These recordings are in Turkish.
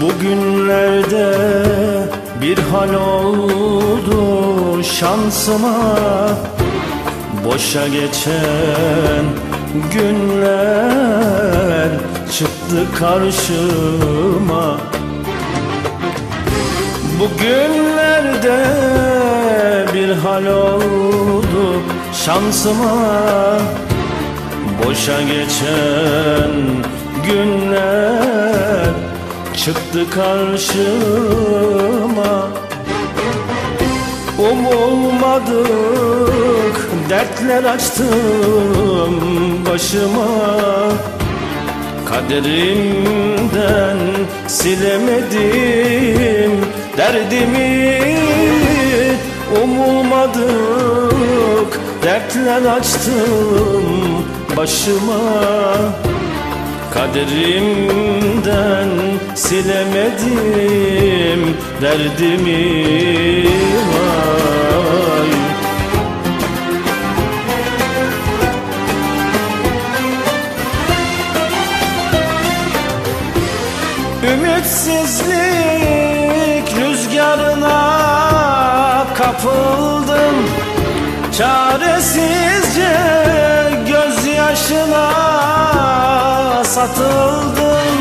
Bugünlerde bir hal oldu şansıma. Boşa geçen günler çıktı karşıma. Bugünlerde bir hal oldu şansıma. Boşa geçen günler çıktı karşıma. Umulmadık dertler açtım başıma. Kaderimden silemedim derdimi. Umulmadık dertler açtım başıma Kaderimden silemedim derdimi vay. Ümitsizlik rüzgarına kapıldım. Çaresizce gözyaşına satıldım.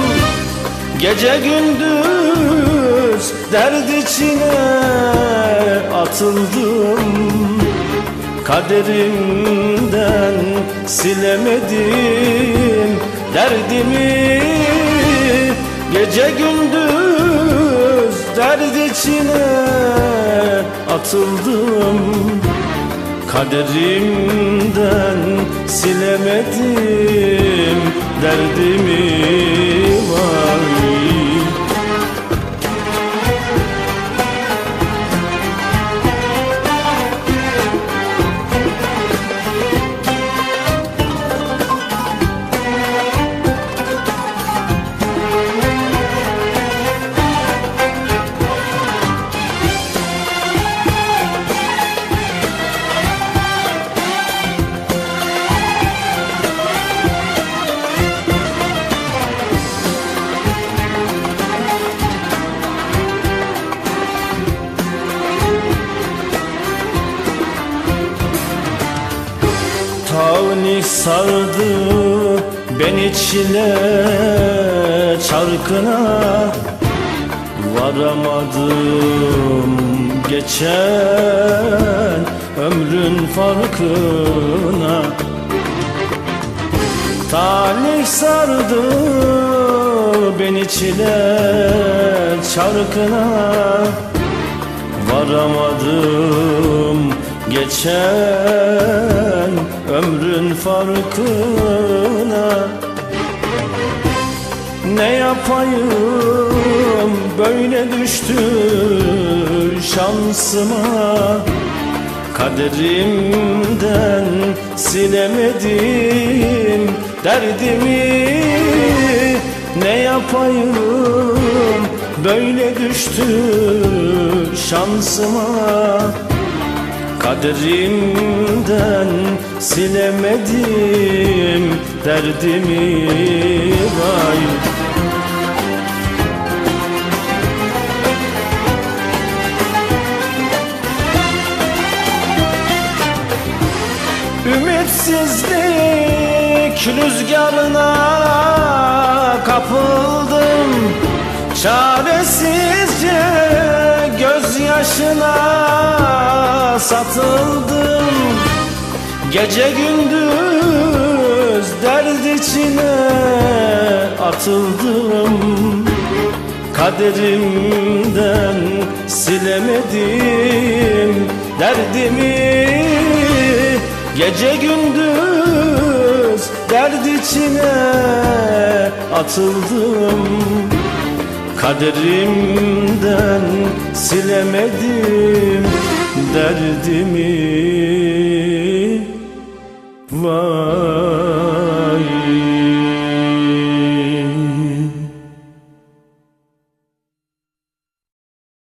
Gece gündüz derd içine atıldım. Kaderimden silemedim derdimi. Gece gündüz derd içine atıldım. Kaderimden silemedim derdimi vay Tavni sardı beni çile çarkına Varamadım. Geçen ömrün farkına Talih sardı beni çile çarkına Varamadım. Geçen ömrün farkına Ne yapayım? Böyle düştü şansıma. Kaderimden silemedim derdimi. Ne yapayım? Böyle düştü şansıma Kaderimden silemedim derdimi vay. Ümitsizlik rüzgarına kapıldım. Çaresizce gözyaşına satıldım. Gece gündüz derd içine atıldım. Kaderimden silemedim derdimi. Gece gündüz derd içine atıldım. Kaderimden silemedim derdimi